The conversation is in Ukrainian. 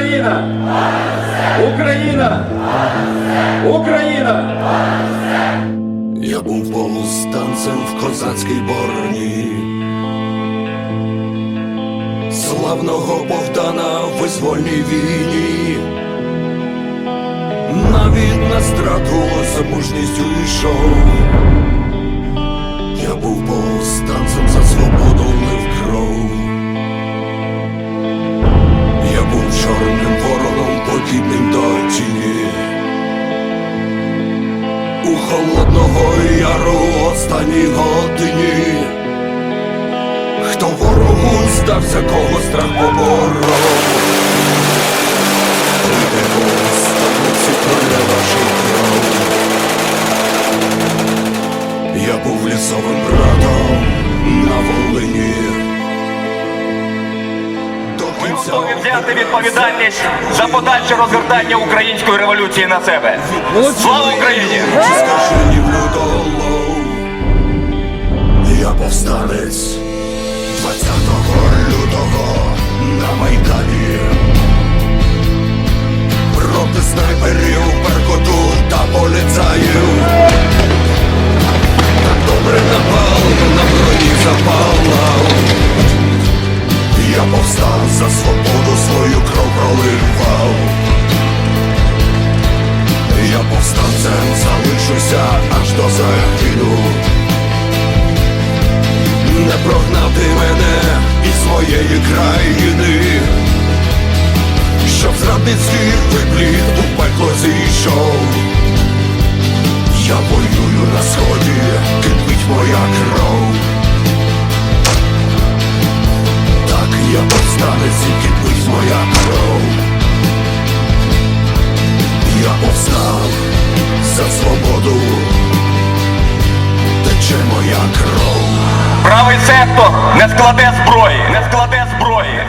Україна! Україна! Україна! Я був повстанцем в козацькій бороні. Славного Богдана в визвольній війні. Навіть на страту за мужністю йшов. Я був повстанцем холодного яру останній годині. Хто ворогу здався, кого страх поборов. Стануться кроля ваших кров. Я був лісовим братом на Волині. Готові взяти відповідальність за подальше розгортання української революції на себе. Слава Україні! Повстанець 20 лютого на Майдані. Проти снайперів, беркуту та поліцаїв. Так добре напал, на броні запалав. Я повстав за свободу свою кров проливав. Я повстанцем залишуся аж до загину. Своєї країни, щоб зрадницький випліт у пекло зійшов. Я воюю на сході, кипить моя кров. Так я повстанець і кипить моя кров. Я повстав за свободу, тече моя кров. Правий сектор не складе зброї, не складе зброї.